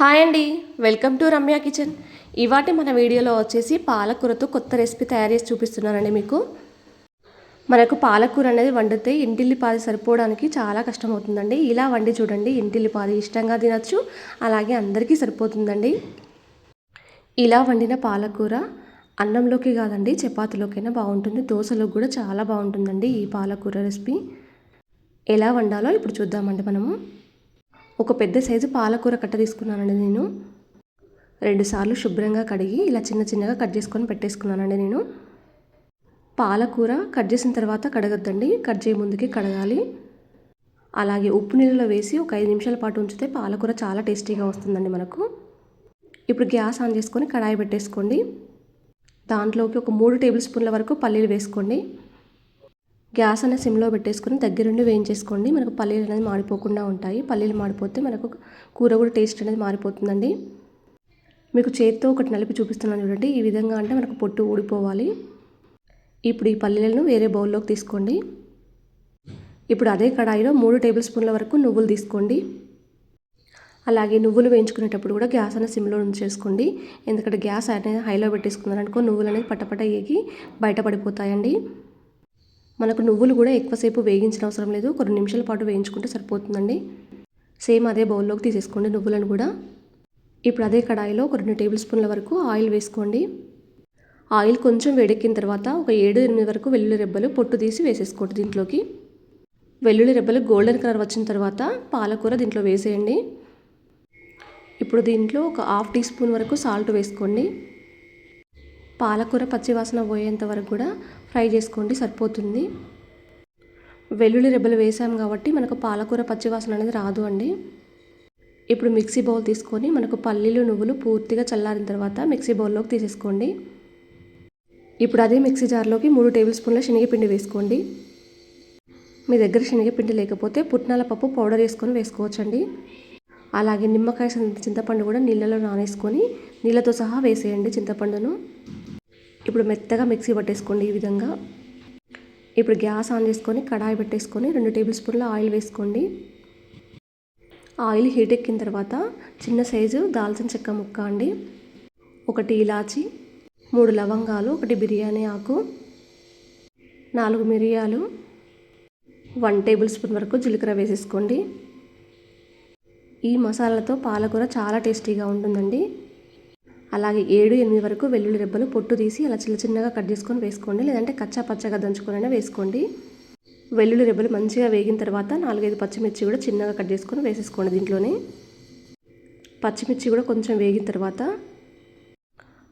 Hi అండి. Welcome to Ramya kitchen. ఇవాటి మన వీడియోలో వచ్చేసి పాలకూరతో కొత్త రెసిపీ తయారు చేసి చూపిస్తున్నానండి మీకు. మనకు పాలకూర అనేది వండితే ఇంటిల్లిపాది సరిపోవడానికి చాలా కష్టమవుతుందండి. ఇలా వండి చూడండి ఇంటిల్లిపాది ఇష్టంగా తినచ్చు అలాగే అందరికీ సరిపోతుందండి. ఇలా వండిన పాలకూర అన్నంలోకి కాదండి చపాతీలోకైనా బాగుంటుంది దోశలోకి కూడా చాలా బాగుంటుందండి ఈ పాలకూర రెసిపీ. ఎలా వండాలో ఇప్పుడు చూద్దామండి మనము. ఒక పెద్ద సైజు పాలకూర కట్ట తీసుకున్నానండి నేను. రెండుసార్లు శుభ్రంగా కడిగి ఇలా చిన్న చిన్నగా కట్ చేసుకొని పెట్టేసుకున్నానండి నేను. పాలకూర కట్ చేసిన తర్వాత కడగద్దండి. కట్ చేయ ముందుకి కడగాలి. అలాగే ఉప్పు నీళ్ళలో వేసి ఒక ఐదు నిమిషాల పాటు ఉంచితే పాలకూర చాలా టేస్టీగా వస్తుందండి మనకు. ఇప్పుడు గ్యాస్ ఆన్ చేసుకొని కడాయి పెట్టేసుకోండి. దాంట్లోకి ఒక మూడు టేబుల్ స్పూన్ల వరకు పల్లీలు వేసుకోండి. గ్యాస్ అనేది సిమ్లో పెట్టేసుకొని దగ్గరుండి వేయించేసుకోండి. మనకు పల్లీలు అనేది మాడిపోకుండా ఉంటాయి. పల్లీలు మాడిపోతే మనకు కూర కూడా టేస్ట్ అనేది మారిపోతుందండి. మీకు చేతితో ఒకటి నలిపి చూపిస్తున్నాను చూడండి. ఈ విధంగా అంటే మనకు పొట్టు ఊడిపోవాలి. ఇప్పుడు ఈ పల్లీలను వేరే బౌల్లోకి తీసుకోండి. ఇప్పుడు అదే కడాయిలో మూడు టేబుల్ స్పూన్ల వరకు నువ్వులు తీసుకోండి. అలాగే నువ్వులు వేయించుకునేటప్పుడు కూడా గ్యాస్ అనేది సిమ్లో ఉంచేసుకోండి ఎందుకంటే గ్యాస్ అనేది హైలో పెట్టేసుకున్నారనుకో నువ్వులు అనేది పట్టపట ఏగి బయటపడిపోతాయండి మనకు నువ్వులు కూడా ఎక్కువసేపు వేగించిన అవసరం లేదు. కొన్ని నిమిషాల పాటు వేయించుకుంటే సరిపోతుందండి. సేమ్ అదే బౌల్లోకి తీసేసుకోండి నువ్వులను కూడా. ఇప్పుడు అదే కడాయిలో ఒక రెండు టేబుల్ స్పూన్ల వరకు ఆయిల్ వేసుకోండి. ఆయిల్ కొంచెం వేడెక్కిన తర్వాత ఒక ఏడు ఎనిమిది వరకు వెల్లుల్లి రెబ్బలు పొట్టు తీసి వేసేసుకోండి దీంట్లోకి. వెల్లుల్లి రెబ్బలు గోల్డెన్ కలర్ వచ్చిన తర్వాత పాలకూర దీంట్లో వేసేయండి. ఇప్పుడు దీంట్లో ఒక హాఫ్ టీ స్పూన్ వరకు సాల్ట్ వేసుకోండి. పాలకూర పచ్చివాసన పోయేంత వరకు కూడా ఫ్రై చేసుకోండి సరిపోతుంది. వెల్లుల్లి రెబ్బలు వేసాం కాబట్టి మనకు పాలకూర పచ్చివాసన అనేది రాదు అండి. ఇప్పుడు మిక్సీ బౌల్ తీసుకొని మనకు పల్లీలు నువ్వులు పూర్తిగా చల్లారిన తర్వాత మిక్సీ బౌల్లోకి తీసేసుకోండి. ఇప్పుడు అదే మిక్సీ జార్లోకి మూడు టేబుల్ స్పూన్ల శనగపిండి వేసుకోండి. మీ దగ్గర శనగపిండి లేకపోతే పుట్నాల పప్పు పౌడర్ వేసుకొని వేసుకోవచ్చండి. అలాగే నిమ్మకాయ చింతపండు కూడా నీళ్ళలో నానేసుకొని నీళ్ళతో సహా వేసేయండి చింతపండును. ఇప్పుడు మెత్తగా మిక్సీ పట్టేసుకోండి ఈ విధంగా. ఇప్పుడు గ్యాస్ ఆన్ చేసుకొని కడాయి పెట్టేసుకొని రెండు టేబుల్ స్పూన్ల ఆయిల్ వేసుకోండి. ఆయిల్ హీట్ ఎక్కిన తర్వాత చిన్న సైజు దాల్చిన చెక్క ముక్క అండి. ఒకటి ఇలాచి మూడు లవంగాలు ఒకటి బిర్యానీ ఆకు నాలుగు మిరియాలు వన్ టేబుల్ స్పూన్ వరకు జీలకర్ర వేసేసుకోండి. ఈ మసాలాతో పాలకూర చాలా టేస్టీగా ఉంటుందండి. అలాగే ఏడు ఎనిమిది వరకు వెల్లుల్లి రెబ్బలు పొట్టు తీసి అలా చిన్న చిన్నగా కట్ చేసుకొని వేసుకోండి. లేదంటే కచ్చా పచ్చగా దంచుకొని వేసుకోండి. వెల్లుల్లి రెబ్బలు మంచిగా వేగిన తర్వాత నాలుగైదు పచ్చిమిర్చి కూడా చిన్నగా కట్ చేసుకొని వేసేసుకోండి దీంట్లోనే. పచ్చిమిర్చి కూడా కొంచెం వేగిన తర్వాత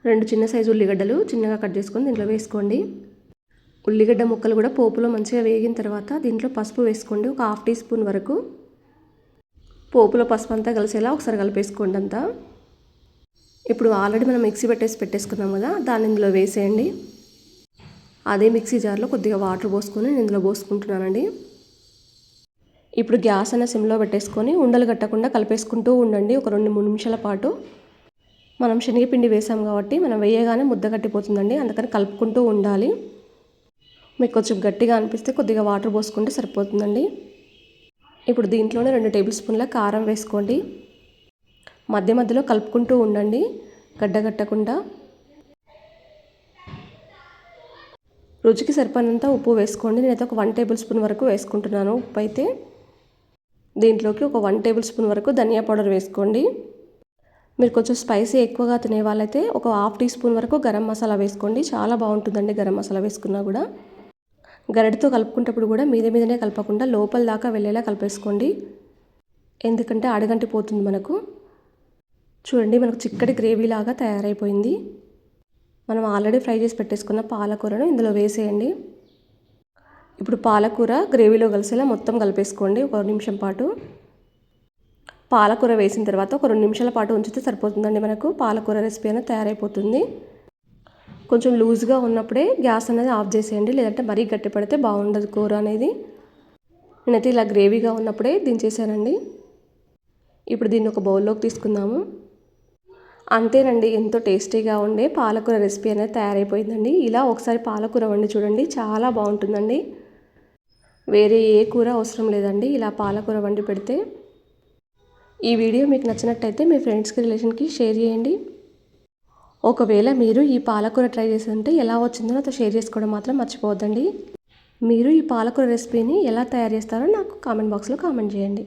రెండు చిన్న సైజు ఉల్లిగడ్డలు చిన్నగా కట్ చేసుకొని దీంట్లో వేసుకోండి. ఉల్లిగడ్డ ముక్కలు కూడా పోపులో మంచిగా వేగిన తర్వాత దీంట్లో పసుపు వేసుకోండి. ఒక హాఫ్ టీ స్పూన్ వరకు పోపులో పసుపు అంతా కలిసేలా ఒకసారి కలిపేసుకోండి అంతా. ఇప్పుడు ఆల్రెడీ మనం మిక్సీ పెట్టేసి పెట్టేసుకున్నాం కదా దాన్ని ఇందులో వేసేయండి. అదే మిక్సీ జార్లో కొద్దిగా వాటర్ పోసుకొని నేను ఇందులో పోసుకుంటున్నానండి. ఇప్పుడు గ్యాస్ అనే సిమ్లో పెట్టేసుకొని ఉండలు కట్టకుండా కలిపేసుకుంటూ ఉండండి ఒక రెండు మూడు నిమిషాల పాటు. మనం శనగపిండి వేసాం కాబట్టి మనం వేయగానే ముద్ద కట్టిపోతుందండి అందుకని కలుపుకుంటూ ఉండాలి. మీకు కొంచెం గట్టిగా అనిపిస్తే కొద్దిగా వాటర్ పోసుకుంటే సరిపోతుందండి. ఇప్పుడు దీంట్లోనే రెండు టేబుల్ స్పూన్ల కారం వేసుకోండి. మధ్య మధ్యలో కలుపుకుంటూ ఉండండి గడ్డగట్టకుండా. రుచికి సరిపడినంత ఉప్పు వేసుకోండి. నేనైతే ఒక వన్ టేబుల్ స్పూన్ వరకు వేసుకుంటున్నాను ఉప్పు అయితే దీంట్లోకి ఒక వన్ టేబుల్ స్పూన్ వరకు ధనియా పౌడర్ వేసుకోండి. మీరు కొంచెం స్పైసీ ఎక్కువగా తినే వాళ్ళైతే ఒక హాఫ్ టీ స్పూన్ వరకు గరం మసాలా వేసుకోండి. చాలా బాగుంటుందండి గరం మసాలా వేసుకున్నా కూడా. గరిటతో కలుపుకునేటప్పుడు కూడా మీద మీదనే కలపకుండా లోపల దాకా వెళ్ళేలా కలిపేసుకోండి. ఎందుకంటే అడగంటి పోతుంది మనకు. చూడండి మనకు చిక్కటి గ్రేవీ లాగా తయారైపోయింది. మనం ఆల్రెడీ ఫ్రై చేసి పెట్టేసుకున్న పాలకూరను ఇందులో వేసేయండి. ఇప్పుడు పాలకూర గ్రేవీలో కలిసేలా మొత్తం కలిపేసుకోండి ఒక నిమిషం పాటు. పాలకూర వేసిన తర్వాత ఒక రెండు నిమిషాల పాటు ఉంచితే సరిపోతుందండి మనకు. పాలకూర రెసిపీ అనేది తయారైపోతుంది. కొంచెం లూజ్గా ఉన్నప్పుడే గ్యాస్ అనేది ఆఫ్ చేసేయండి లేదంటే మరీ గట్టి పడితే బాగుండదు కూర అనేది. నేనైతే ఇలా గ్రేవీగా ఉన్నప్పుడే దించేసానండి ఇప్పుడు దీన్ని ఒక బౌల్లోకి తీసుకుందాము. అంతేనండి ఎంతో టేస్టీగా ఉండే పాలకూర రెసిపీ అనేది తయారైపోయిందండి. ఇలా ఒకసారి పాలకూర వండి చూడండి చాలా బాగుంటుందండి. వేరే ఏ కూర అవసరం లేదండి ఇలా పాలకూర వండి పెడితే. ఈ వీడియో మీకు నచ్చినట్టయితే మీ ఫ్రెండ్స్కి రిలేషన్కి షేర్ చేయండి. ఒకవేళ మీరు ఈ పాలకూర ట్రై చేసి ఉంటే ఎలా వచ్చిందో నాతో షేర్ చేసుకోవడం మాత్రం మర్చిపోవద్దండి. మీరు ఈ పాలకూర రెసిపీని ఎలా తయారు చేస్తారో నాకు కామెంట్ బాక్స్లో కామెంట్ చేయండి.